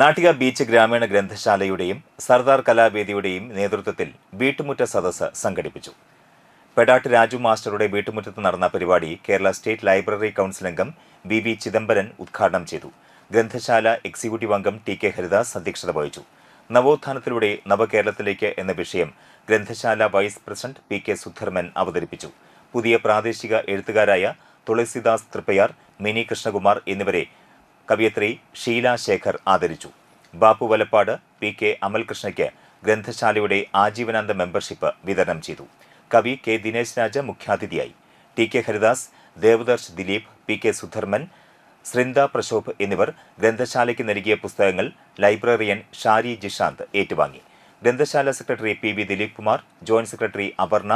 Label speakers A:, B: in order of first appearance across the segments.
A: Nattika beach ഗ്രാമീണ ഗ്രന്ഥശാലയുടെയും സർദാർ കലാവേദിയുടെയും നേതൃത്വത്തിൽ വീട്ടുമുറ്റ സദസ്സ് സംഘടിപ്പിച്ചു. പെടാട്ട് രാജു മാസ്റ്ററുടെ വീട്ടുമുറ്റത്ത് നടന്ന പരിപാടി കേരള സ്റ്റേറ്റ് ലൈബ്രറി കൗൺസിൽ അംഗം വി വി ചിദംബരൻ ഉദ്ഘാടനം ചെയ്തു. ഗ്രന്ഥശാല എക്സിക്യൂട്ടീവ് അംഗം ടി കെ ഹരിദാസ് അധ്യക്ഷത വഹിച്ചു. നവോത്ഥാനത്തിലൂടെ നവകേരളത്തിലേക്ക് എന്ന വിഷയം ഗ്രന്ഥശാല vice president P K Sudharman അവതരിപ്പിച്ചു. പുതിയ പ്രാദേശിക എഴുത്തുകാരായ തുളസിദാസ് തൃപ്പയാർ മിനി കൃഷ്ണകുമാർ എന്നിവരെ കവിയത്രി ഷീല ശേഖർ ആദരിച്ചു. ബാപ്പു വലപ്പാട് പി കെ അമൽകൃഷ്ണയ്ക്ക് ഗ്രന്ഥശാലയുടെ ആജീവനാന്ത മെമ്പർഷിപ്പ് വിതരണം ചെയ്തു. കവി കെ ദിനേശ് രാജ മുഖ്യാതിഥിയായി. T K Haridas Devadarsh Dileep P K Sudharman Srinda Prashobh എന്നിവർ ഗ്രന്ഥശാലയ്ക്ക് നൽകിയ പുസ്തകങ്ങൾ ലൈബ്രറിയൻ ഷാരി ജിഷാന്ത് ഏറ്റുവാങ്ങി. ഗ്രന്ഥശാല secretary P V Dileep Kumar joint secretary Aparna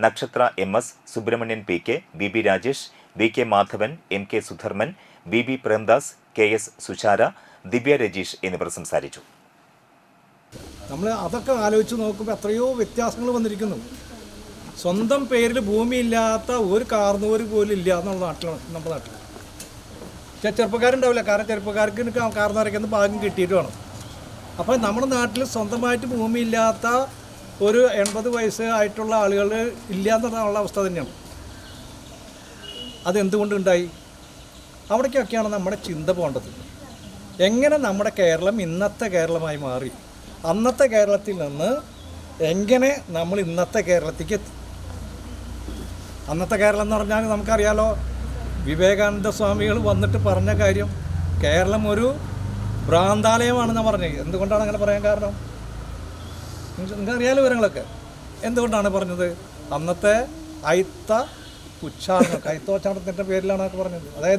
A: Nakshatra M S Subrahmanyan P K B B Rajesh V K Madhavan M K Sudharman V B Premdas K S Sushara Divya Rajeesh എന്നിവർ സംസാരിച്ചു.
B: നമ്മൾ അതൊക്കെ ആലോചിച്ച് നോക്കുമ്പോൾ എത്രയോ വ്യത്യാസങ്ങൾ വന്നിരിക്കുന്നു. സ്വന്തം പേരിൽ ഭൂമിയില്ലാത്ത ഒരു കാർന്നൂർ പോലും ഇല്ല എന്നുള്ള നാട്ടിലാണ് നമ്മുടെ നാട്ടിൽ ചെറുപ്പക്കാരുണ്ടാവില്ല. കാരണം ചെറുപ്പക്കാർക്ക് കാർന്നവരൊക്കെ ഭാഗം കിട്ടിയിട്ട് വേണം. അപ്പോൾ നമ്മുടെ നാട്ടിൽ സ്വന്തമായിട്ട് ഭൂമിയില്ലാത്ത ഒരു എൺപത് വയസ്സ് ആയിട്ടുള്ള ആളുകൾ ഇല്ല എന്നുള്ള അവസ്ഥ തന്നെയാണ്. അതെന്തുകൊണ്ടുണ്ടായി? അവിടേക്കൊക്കെയാണ് നമ്മുടെ ചിന്ത പോകേണ്ടത്. എങ്ങനെ നമ്മുടെ കേരളം ഇന്നത്തെ കേരളമായി മാറി? അന്നത്തെ കേരളത്തിൽ നിന്ന് എങ്ങനെ നമ്മൾ ഇന്നത്തെ കേരളത്തിലേക്ക് എത്തി അന്നത്തെ കേരളം എന്ന് പറഞ്ഞാൽ നമുക്കറിയാലോ വിവേകാനന്ദ സ്വാമികൾ വന്നിട്ട് പറഞ്ഞ കാര്യം കേരളം ഒരു ഭ്രാന്താലയമാണെന്ന് പറഞ്ഞത് എന്തുകൊണ്ടാണ് അങ്ങനെ പറയാൻ കാരണം? നിങ്ങൾക്ക് അറിയാലോ വിവരങ്ങളൊക്കെ? എന്തുകൊണ്ടാണ് പറഞ്ഞത്? അന്നത്തെ അയിത്ത ഉച്ചാരണം കൈത്തോച്ചാരണത്തിന്റെ പേരിലാണ് പറഞ്ഞത്. അതായത്